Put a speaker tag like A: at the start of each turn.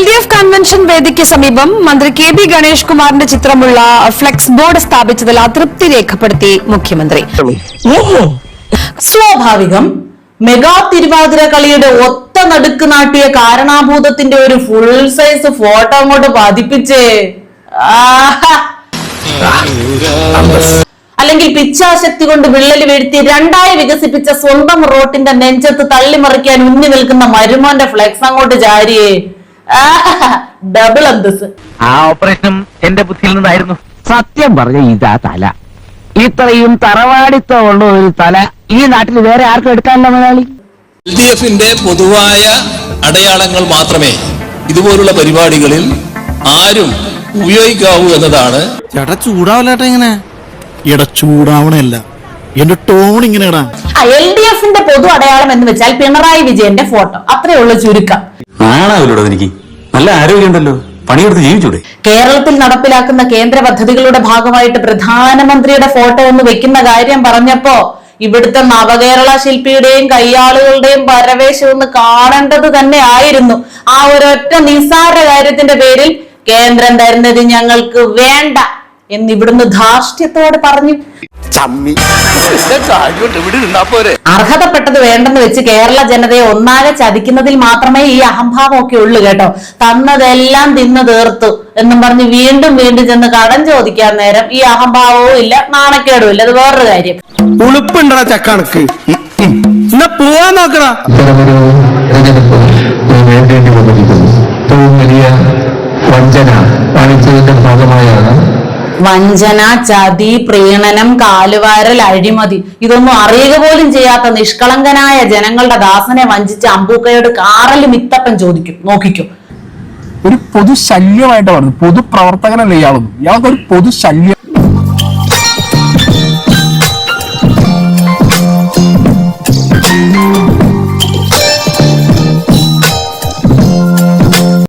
A: L D F convention വേദിക്ക് സമീപം മന്ത്രി കെ ബി ഗണേഷ് കുമാറിന്റെ ചിത്രമുള്ള ഫ്ലെക്സ് ബോർഡ് സ്ഥാപിച്ചതിൽ അതൃപ്തി രേഖപ്പെടുത്തി മുഖ്യമന്ത്രി.
B: സ്വാഭാവികം. മെഗാ തിരുവാതിര കളിയുടെ ഒത്ത നടുക്ക് നാട്ടിയ കാരണാഭൂതത്തിന്റെ ഒരു ഫുൾ സൈസ് ഫോട്ടോ അങ്ങോട്ട് പതിപ്പിച്ചേ. അല്ലെങ്കിൽ പിച്ചാശക്തി കൊണ്ട് വിള്ളൽ വീഴ്ത്തി രണ്ടായി വികസിപ്പിച്ച സ്വന്തം റോട്ടിന്റെ നെഞ്ചത്ത് തള്ളിമറിക്കാൻ ഉന്നി നിൽക്കുന്ന മരുമോന്റെ ഫ്ലെക്സ് അങ്ങോട്ട് ആഹാ. ഡബിൾ അന്തസ്
C: ആ ഓപ്പറേഷൻ എന്റെ ബുദ്ധിയിൽ നിന്നായിരുന്നു.
D: സത്യം പറഞ്ഞ ഇതാ തല. ഇത്രയും തറവാടിത്തമുള്ള ഒരു തല ഈ നാട്ടിൽ വേറെ ആർക്കും എടുക്കാനില്ല മലയാളി.
E: എൽ ഡി എഫിന്റെ പൊതുവായ അടയാളങ്ങൾ മാത്രമേ ഇതുപോലുള്ള പരിപാടികളിൽ ആരും ഉപയോഗിക്കാവൂ എന്നതാണ്.
F: ചേട്ടാ ചൂടാവല്ലേട്ടാ ഇങ്ങനെ? എടാ ചൂടാവണല്ല എന്റെ ടോൺ ഇങ്ങനെ ഇടാ
B: എൽ ഡി എഫിന്റെ പൊതു അടയാളം എന്ന് വെച്ചാൽ പിണറായി വിജയന്റെ ഫോട്ടോ അത്രയുള്ള ഉള്ളൂ ചുരുക്കം.
G: ആണാവില്ലോടോ എനിക്ക് നല്ല ആരോഗ്യമുണ്ടല്ലോ. പണിയെടുത്ത് ജീവിച്ചൂടെ.
B: കേരളത്തിൽ നടപ്പിലാക്കുന്ന കേന്ദ്ര പദ്ധതികളുടെ ഭാഗമായിട്ട് പ്രധാനമന്ത്രിയുടെ ഫോട്ടോ ഒന്ന് വെക്കുന്ന കാര്യം പറഞ്ഞപ്പോ ഇവിടുത്തെ നവകേരള ശില്പിയുടെയും കയ്യാളുകളുടെയും പരവേശം ഒന്ന് കാണേണ്ടത് തന്നെ ആയിരുന്നു. ആ ഒരൊറ്റ നിസ്സാര കാര്യത്തിന്റെ പേരിൽ കേന്ദ്രം തരുന്നത് ഞങ്ങൾക്ക് വേണ്ട. എന്ന് ഇവിടുന്ന് ധാർഷ്ട്യത്തോടെ പറഞ്ഞു അർഹതപ്പെട്ടത് വേണ്ടെന്ന് വെച്ച് കേരള ജനതയെ ഒന്നാകെ ചതിക്കുന്നതിൽ മാത്രമേ ഈ അഹംഭാവം ഒക്കെ ഉള്ളൂ കേട്ടോ. തന്നതെല്ലാം തിന്നു തീർത്തു എന്നും പറഞ്ഞ് വീണ്ടും വീണ്ടും ചെന്ന് കടം ചോദിക്കാൻ നേരം ഈ അഹംഭാവവും ഇല്ല നാണക്കേടും ഇല്ല. അത് വേറൊരു കാര്യം.
F: ഉളുപ്പുണ്ടടാ ചക്കണക്ക്. പോവാൻ നോക്കടാ.
H: വലിയ വഞ്ചന വാണിജ്യത്തിന്റെ ഭാഗമായാണ്
B: വഞ്ചന ചതി പ്രീണനം കാലുവാരൽ അഴിമതി. ഇതൊന്നും അറിയുക പോലും ചെയ്യാത്ത നിഷ്കളങ്കനായ ജനങ്ങളുടെ ദാസനെ വഞ്ചിച്ച് അമ്പൂക്കയോട് കാറൽ മിത്തപ്പൻ ചോദിക്കും നോക്കിക്കും.
I: ഒരു പൊതു ശല്യമായിട്ട് പറഞ്ഞു പൊതുപ്രവർത്തകനല്ല ഇയാളൊന്നും. ഇയാൾക്ക് ഒരു പൊതു ശല്യം